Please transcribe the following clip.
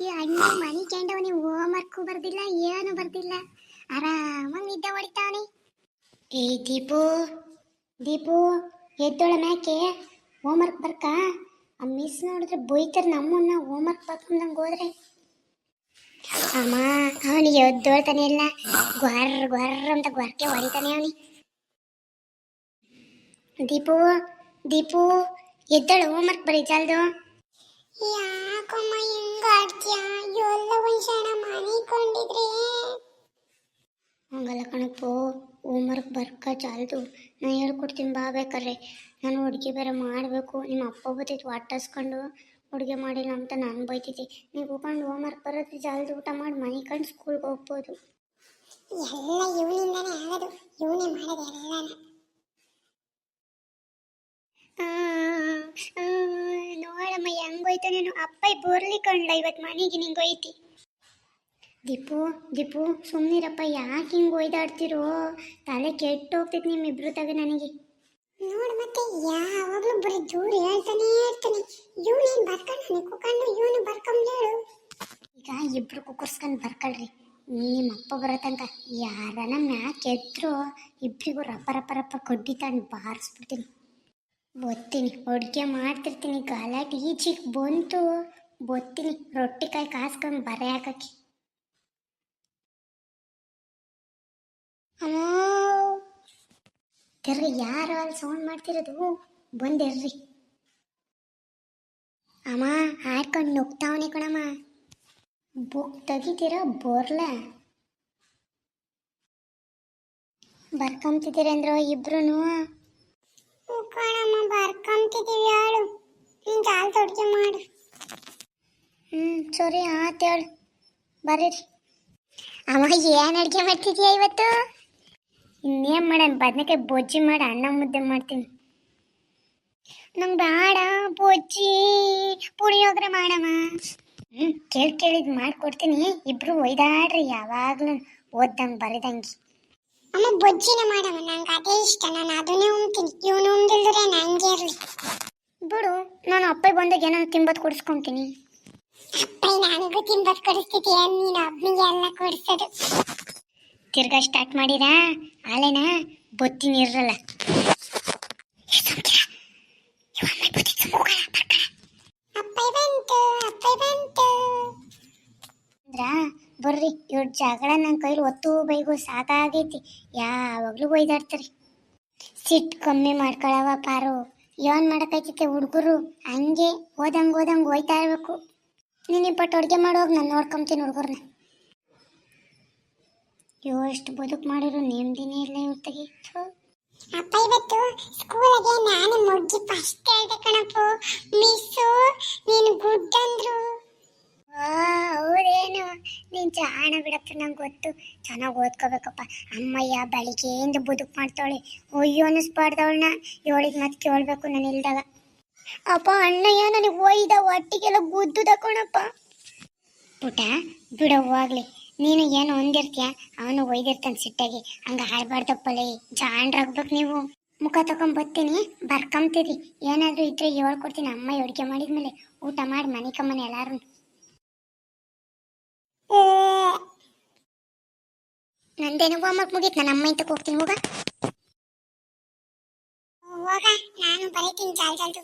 ಈ ಅಣ್ಣ, ಮನಿ ಕೆಂಡವನಿ ಹೋಮ್ವರ್ಕು ಬರ್ದಿಲ್ಲ, ಏನು ಬರ್ದಿಲ್ಲ. ಆರಾಮಾಗಿ ನಿದ್ದೆ ಹೊಡಿತಾವನಿ. ಏ, ದೀಪು ದೀಪು, ಎದ್ದೋಳ ಮ್ಯಾಕೆ? ಹೋಮ್ವರ್ಕ್ ಬರ್ಕ? ಆ ಮಿಸ್ ನೋಡಿದ್ರೆ ಬೈತಾರೆ ನಮ್ಮನ್ನ ಹೋಮ್ವರ್ಕ್ ಬರ್ಕೊಂಡಂಗೆ ಹೋದ್ರೆ. ಅಮ್ಮ, ಅವನಿಗೆ ಎದ್ದೋಳ್ತಾನೆ ಇಲ್ಲ. ಗ್ವರ್ ಗ್ವರ್ ಅಂತ ಗ್ವರ್ಕೆ ಹೊಡಿತಾನೆ ಅವನಿ. ದೀಪು ದೀಪು, ಎದ್ದಳು ಹೋಮ್ವರ್ಕ್ ಬರೀ ಜಲ್ದು. ಯಾಕಮ್ಮ ಹಿಂಗ ಆಡ್ತೀಯ? ಬರ್ಕ ಚಾಲ್ದು ನಾನು ಹೇಳ್ಕೊಡ್ತೀನಿ ಬಾ ಬೇಕಾದ್ರೆ. ನಾನು ಅಡುಗೆ ಬೇರೆ ಮಾಡಬೇಕು. ನಿಮ್ಮ ಅಪ್ಪ ಬತ್ತೈತಿ ವಾಟಸ್ಕೊಂಡು ಅಡುಗೆ ಮಾಡಿಲ್ಲ ಅಂತ ನಾನು ಬೈತಿದ್ದೆ. ನೀವು ಹೋಗ್ಕೊಂಡು ಹೋಮ್ವರ್ಕ್ ಬರೋದು ಜಲ್ದಿ ಊಟ ಮಾಡಿ ಮನೆ ಕಂಡು ಸ್ಕೂಲ್ಗೆ ಹೋಗ್ಬೋದು. ಎಲ್ಲ ಇವನಿಂದನೇ ನೋಡಮ್ಮ ಹೆಂಗೋಯ್ತು ನೀನು? ಅಪ್ಪ ಬೋರ್ಲಿ ಕಂಡ್ಲ ಇವತ್ತು ಮನೆಗೆ ನಿಂಗೆ ಒಯ್ತಿ ದೀಪು ದೀಪು ಸುಮ್ಮನಿರಪ್ಪ ಯಾಕೆ ಹಿಂಗೆ ಒಯ್ದಾಡ್ತಿರೋ? ತಲೆ ಕೆಟ್ಟು ಹೋಗ್ತೈತಿ ನಿಮ್ಮಿಬ್ರು ತಗ ನನಗೆ. ನೋಡು ಮತ್ತೆ ಯಾವಾಗಲೂ ಬರೀ ದೂರ ಹೇಳ್ತಾನೆ ಇರ್ತಾನೆ. ಇವನೇನು ಬರ್ಕೊಂಡು ಕುಕೊಂಡು ಇವನು ಬರ್ಕೊಂಡೇಳು ಈಗ ಇಬ್ರು ಕುಕ್ಕರ್ಸ್ಕೊಂಡು ಬರ್ಕಳ್ರಿ. ನಿಮ್ಮ ಅಪ್ಪ ಬರೋ ತನಕ ಯಾರನ ಮ್ಯಾಕೆ ಎದ್ರು ಇಬ್ರಿಗೂ ರಪ್ಪ ರಪ್ಪ ರಪ್ಪ ಕೊಡ್ಡಿ ತಂದು ಬಾರಿಸ್ಬಿಡ್ತೀನಿ. ಬೊತ್ತೀನಿ, ಅಡುಗೆ ಮಾಡ್ತಿರ್ತೀನಿ. ಗಲಾಟೆ ಈಚಿಗೆ ಬಂತು. ಬೊತ್ತೀನಿ, ರೊಟ್ಟಿ ಕಾಯಿ ಕಾಸ್ಕೊಂಡು ಬರೆ ಹಾಕಕ್ಕೆ. ತಿರ್ಗ ಯಾರು ಅಲ್ಲಿ ಸೌಂಡ್ ಮಾಡ್ತಿರೋದು? ಬಂದಿರ್ರಿ. ಅಮ್ಮ, ಆಡ್ಕೊಂಡು ನುಗ್ತಾವನೆ ಕಣಮ್ಮ. ಬುಕ್ ತೆಗಿತೀರ, ಬೋರ್ಲ. ಬರ್ಕೊಂತಿದ್ದೀರೇಂದ್ರೋ ಇಬ್ರು ಕಣಮ್ಮ ಬರ್ಕೊಂತಿದ್ದೀವಿ ಹೇಳು ನೀನು ಜಾಲ್ ತೊಡ್ಕೆ ಮಾಡು. ಹ್ಞೂ ಸರಿ, ಆತು ಹೇಳು. ಬರ್ರಿ. ಅಮ್ಮ ಏನು ಅಡುಗೆ ಮಾಡ್ತಿದ್ಯಾ ಇವತ್ತು? ಇನ್ನೇನು ಮಾಡೋಣ ಬದನೆಕಾಯಿ ಬೊಜ್ಜಿ ಮಾಡಿ, ಅನ್ನ ಮುದ್ದೆ ಮಾಡ್ತೀನಿ. ನಂಗೆ ಬೇಡ ಬೊಜ್ಜಿ. ಪುಳಿಯೋಗರೆ ಮಾಡಮ್ಮ. ಹ್ಞೂ ಕೇಳಿ ಕೇಳಿದ್ ಮಾಡ್ಕೊಡ್ತೀನಿ. ಇಬ್ರು ಒಯ್ದಾಡ್ರಿ ಯಾವಾಗಲೂ. ಓದ್ದಂಗೆ ಬರಿದಂಗೆ. ಅಮ್ಮ, ಬೊಜ್ಜಿನ ಮಾಡಮ್ಮ. ನಂಗೆ ಅದೇ ಇಷ್ಟ. ನಾನು ಅದನ್ನೇ ಉಣ್ತೀನಿ. ಇವನು ಉಂಡಿಲ್ದ್ರೆ ನಂಗೆ ಇರಲಿ. ಬಿಡು, ನಾನು ಅಪ್ಪ ಬಂದಾಗ ಏನೋ ತಿಂಬತ್ ಕೊಡಿಸ್ಕೊಂತೀನಿ. ಅಪ್ಪ ನನಗೂ ತಿಂಬತ್ ಕೊಡಿಸ್ತಿದ್ಯಾ? ನೀನು ಅಮ್ಮಿಗೆ ಎಲ್ಲ ಕೊಡಿಸೋದು. ತಿರ್ಗಾ ಸ್ಟಾರ್ಟ್ ಮಾಡಿರಾ ಆಲೆನಾ? ಬೊತ್ತಿನ ಇರಲ್ಲ ಬರ್ರಿ ಇವ್ರ ಜಗಳ ನನ್ನ ಕೈಲಿ ಒತ್ತು ಬೈಗು ಸಾಕಾಗೈತಿ ಯಾವಾಗ್ಲೂ ಒಯ್ದಾಡ್ತಾರೆ. ಸಿಟ್ಟು ಕಮ್ಮಿ ಮಾಡ್ಕೊಳವ ಪಾರು. ಏನ್ ಮಾಡಕೈತೈತೆ ಹುಡುಗರು? ಹಂಗೆ ಓದಂಗ್ ಓದಂಗ್ ಹೋಯ್ತಾ ಇರ್ಬೇಕು. ನೀನು ಇಪ್ಪಟ್ಟು ಅಡುಗೆ ಮಾಡೋಗಿ ನಾನು ನೋಡ್ಕೊಂತೀನಿ ಹುಡುಗರ್ನ. ಯೋಷ್ಟು ಎಷ್ಟು ಬದುಕು ಮಾಡಿದ್ರು ನೆಮ್ಮದಿನೇ ಇಲ್ಲ ಇವ್ರಿಗೆ ಅಪ್ಪ, ಇವತ್ತು ಸ್ಕೂಲಿಗೆ ನಾನು ಮುಗ್ಗಿ ಫಸ್ಟ್ ಹೇಳ್ದೆ ಕಣಪ್ಪ. ಮಿಸ್ಸು ನೀನು ಗುಡ್ ಅಂದ್ರು ಹೌದೇನು ನೀನ್ ಜಾಣ ಬಿಡಪ್ಪ ನಂಗೆ ಗೊತ್ತು. ಚೆನ್ನಾಗಿ ಓದ್ಕೋಬೇಕಪ್ಪ. ಅಮ್ಮಯ್ಯ ಬೆಳಿಗ್ಗೆಯಿಂದ ಬದುಕು ಮಾಡ್ತಾಳೆ ಅಯ್ಯೋ ಅನ್ನಿಸ್ಬಾರ್ದವಳನ್ನ ಯೋಳಿಗೆ ಮತ್ತೆ ಕೇಳಬೇಕು ನಾನು ಇಲ್ದಾಗ. ಅಪ್ಪ, ಅಣ್ಣಯ್ಯ ನನಗೆ ಒಯ್ದ ಒಟ್ಟಿಗೆಲ್ಲ ಗುದ್ದು ತಕೊಣಪ್ಪ ಪುಟ ಬಿಡ ಹೋಗ್ಲಿ. ನೀನು ಏನು ಹೊಂದಿರ್ತೀಯ? ಅವನು ಒಯ್ದಿರ್ತಾನೆ ಸಿಟ್ಟಾಗಿ. ಹಂಗೆ ಹಾಳ್ಬಾರ್ದಪ್ಪಲೇ ಜಾಣ್ರಾಗ್ಬೇಕು ನೀವು. ಮುಖ ತಗೊಂಬತ್ತೀನಿ ಬರ್ತೀನಿ. ಬರ್ಕೊಂತೀರಿ ಏನಾದ್ರೂ ಇದ್ರೆ ಹೇಳ್ಕೊಡ್ತೀನಿ. ಅಮ್ಮ ಅಡುಗೆ ಮಾಡಿದ್ಮೇಲೆ ಊಟ ಮಾಡಿ ಮನೆ ಕಮ್ಮನೆ ಎಲ್ಲಾರು ನಂದೇನು ಹೋಮ್ವರ್ಕ್ ಮುಗೀತು ನನ್ನ ಅಮ್ಮ ಇಂತಕ್ಕೆ ಹೋಗ್ತೀನಿ ಹೋಗ. ಹೋಗ ನಾನು ಬರೀತೀನಿ ಜಾಲ್ ಜಾಲ್ದು.